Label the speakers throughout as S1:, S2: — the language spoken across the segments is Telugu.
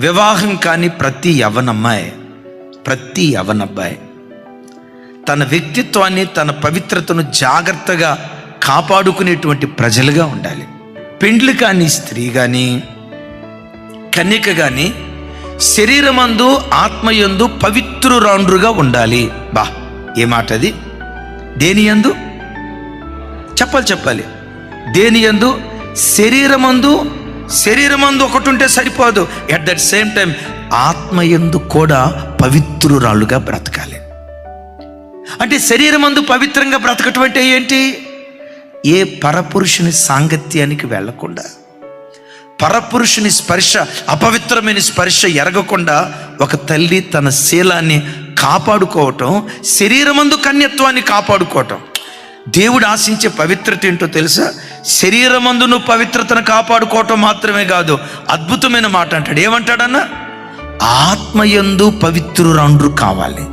S1: వివాహం కాని ప్రతి యవనమ్మాయి ప్రతి యవనబ్బాయి తన వ్యక్తిత్వాన్ని తన పవిత్రతను జాగ్రత్తగా కాపాడుకునేటువంటి ప్రజలుగా ఉండాలి. పెండ్లు కాని స్త్రీ కానీ కన్యక కానీ శరీరమందు ఆత్మయందు పవిత్రురాండ్రుగా ఉండాలి. బా ఏ మాట అది? దేని యందు? చెప్పాలి చెప్పాలి. దేని యందు? శరీరమందు శరీరమందు ఒకటి ఉంటే సరిపోదు. ఎట్ దట్ సేమ్ టైం ఆత్మయందు కూడా పవిత్రురాలుగా బ్రతకాలి. అంటే శరీరమందు పవిత్రంగా బ్రతకటం అంటే ఏంటి? ఏ పరపురుషుని సాంగత్యానికి వెళ్ళకుండా పరపురుషుని స్పర్శ అపవిత్రమైన స్పర్శ ఎరగకుండా ఒక తల్లి తన శీలాన్ని కాపాడుకోవటం శరీరమందు కన్యత్వాన్ని కాపాడుకోవటం. దేవుడు ఆశించే పవిత్రత ఏంటో తెలుసా? శరీరమందును పవిత్రతను కాపాడుకోవటం మాత్రమే కాదు అద్భుతమైన మాట అంటాడు. ఏమంటాడన్న? ఆత్మయందు పవిత్రురాండ్రు కావాలి.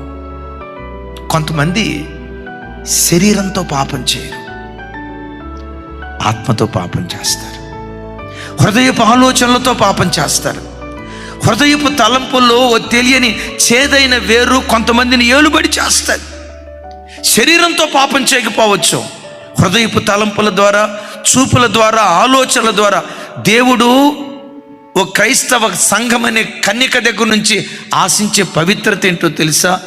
S1: కొంతమంది శరీరంతో పాపం చేయరు. ఆత్మతో పాపం చేస్తారు. హృదయపు ఆలోచనలతో పాపం చేస్తారు. హృదయపు తలంపుల్లో ఓ తెలియని చేదైన వేరు కొంతమందిని ఏలుబడి చేస్తారు. శరీరంతో పాపం చేయకపోవచ్చు. హృదయపు తలంపుల ద్వారా చూపుల ద్వారా ఆలోచనల ద్వారా దేవుడు ఓ క్రైస్తవ సంఘం అనే కన్యక దగ్గర నుంచి ఆశించే పవిత్రత ఏంటో తెలుసా?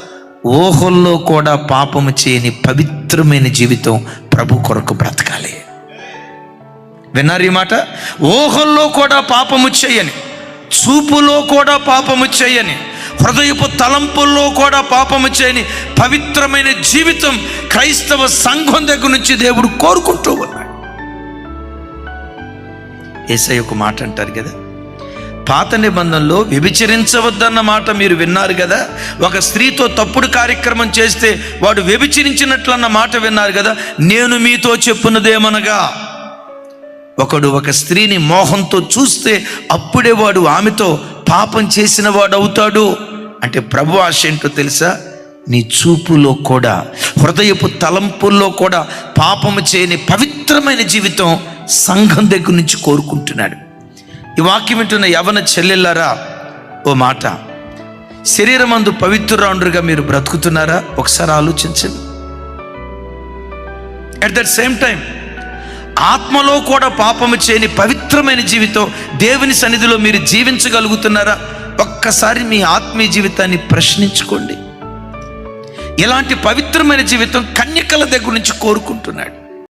S1: ఓహోల్లో కూడా పాపము చేయని పవిత్రమైన జీవితం ప్రభు కొరకు బ్రతకాలి. విన్నారు ఈ మాట? ఓహోల్లో కూడా పాపము చేయని చూపులో కూడా పాపము చేయని హృదయపు తలంపుల్లో కూడా పాపము చేయని పవిత్రమైన జీవితం క్రైస్తవ సంఘం దగ్గర నుంచి దేవుడు కోరుకుంటూ ఉన్నాడు. ఏసై ఒక మాట అంటారు కదా? పాత నిబంధనలో వ్యభిచరించవద్దన్న మాట మీరు విన్నారు కదా? ఒక స్త్రీతో తప్పుడు కార్యక్రమం చేస్తే వాడు వ్యభిచరించినట్లన్న మాట విన్నారు కదా? నేను మీతో చెప్పున్నదేమనగా ఒకడు ఒక స్త్రీని మోహంతో చూస్తే అప్పుడే వాడు ఆమెతో పాపం చేసిన వాడు అవుతాడు. అంటే ప్రభు ఆశ ఏంటో తెలుసా? నీ చూపులో కూడా హృదయపు తలంపుల్లో కూడా పాపము చేయని పవిత్రమైన జీవితం సంఘం దగ్గర నుంచి కోరుకుంటున్నాడు. ఈ వాక్యం వింటున్న యవన చెల్లెళ్ళారా ఓ మాట. శరీరం అందు పవిత్రురాండ్రుగా మీరు బ్రతుకుతున్నారా? ఒకసారి ఆలోచించండి. అట్ దట్ సేమ్ టైం ఆత్మలో కూడా పాపము చేయని పవిత్రమైన జీవితం దేవుని సన్నిధిలో మీరు జీవించగలుగుతున్నారా? ఒక్కసారి మీ ఆత్మీయ జీవితాన్ని ప్రశ్నించుకోండి. ఇలాంటి పవిత్రమైన జీవితం కన్యకల దగ్గర నుంచి కోరుకుంటున్నాడు.